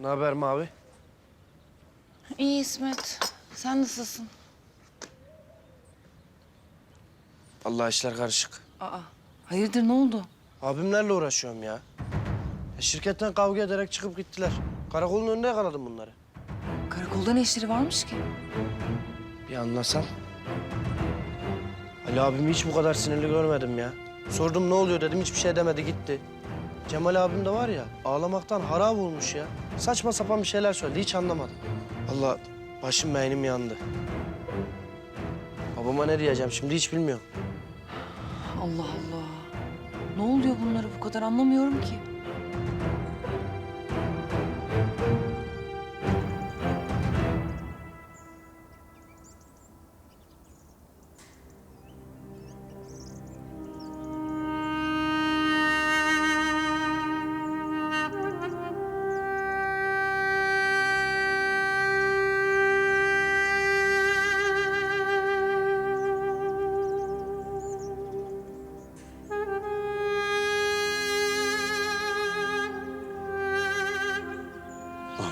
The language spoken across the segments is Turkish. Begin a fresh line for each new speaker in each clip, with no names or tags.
Ne haber Mavi?
İyi İsmet. Sen nasılsın?
Allah işler karışık.
Aa, hayırdır ne oldu?
Abimlerle uğraşıyorum ya. E, şirketten kavga ederek çıkıp gittiler. Karakolun önünde yakaladım bunları.
Karakolda ne işleri varmış ki?
Bir anlasam. Ali abimi hiç bu kadar sinirli görmedim ya. Sordum ne oluyor dedim hiçbir şey demedi gitti. Cemal abim de var ya ağlamaktan harap olmuş ya. Saçma sapan bir şeyler söyledi hiç anlamadım. Allah başım beynim yandı. Babama ne diyeceğim şimdi hiç bilmiyorum.
Allah Allah. Ne oluyor bunları bu kadar anlamıyorum ki.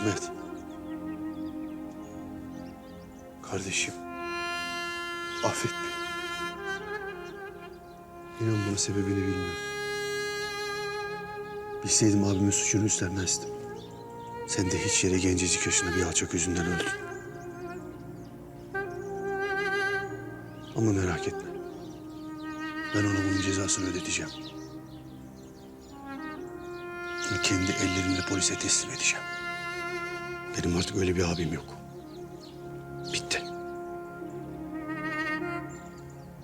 Ahmet. Kardeşim. Affet beni. İnan bana sebebini bilmiyorum. Bilseydim abimin suçunu üstlenmezdim. Sen de hiç yere gencecik yaşında bir alçak yüzünden öldün. Ama merak etme. Ben ona bunun cezasını ödeteceğim. Onu kendi ellerimle polise teslim edeceğim. Benim artık öyle bir abim yok. Bitti.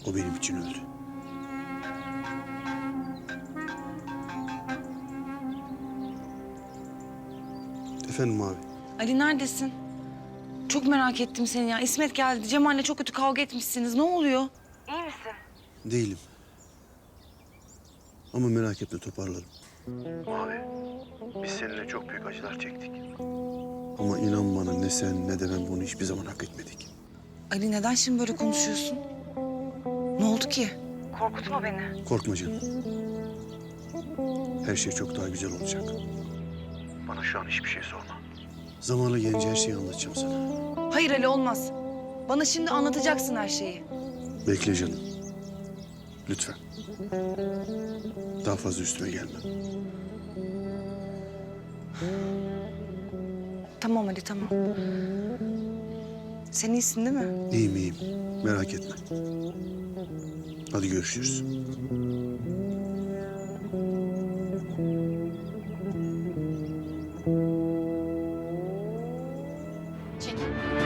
O benim için öldü. Efendim abi.
Ali neredesin? Çok merak ettim seni ya. İsmet geldi. Cemal'le çok kötü kavga etmişsiniz. Ne oluyor?
Değilim. Ama merak etme toparlarım. Abi, biz seninle çok büyük acılar çektik. Ama inan bana ne sen ne de ben bunu hiçbir zaman hak etmedik.
Ali neden şimdi böyle konuşuyorsun? Ne oldu ki? Korkutma beni.
Korkma canım. Her şey çok daha güzel olacak. Bana şu an hiçbir şey sorma. Zamanla gelince her şeyi anlatacağım sana.
Hayır Ali olmaz. Bana şimdi anlatacaksın her şeyi.
Bekle canım. Lütfen. Daha fazla üstüme gelme.
Tamam Ali tamam. Sen iyisin değil mi?
İyiyim iyiyim. Merak etme. Hadi görüşürüz. Çekil.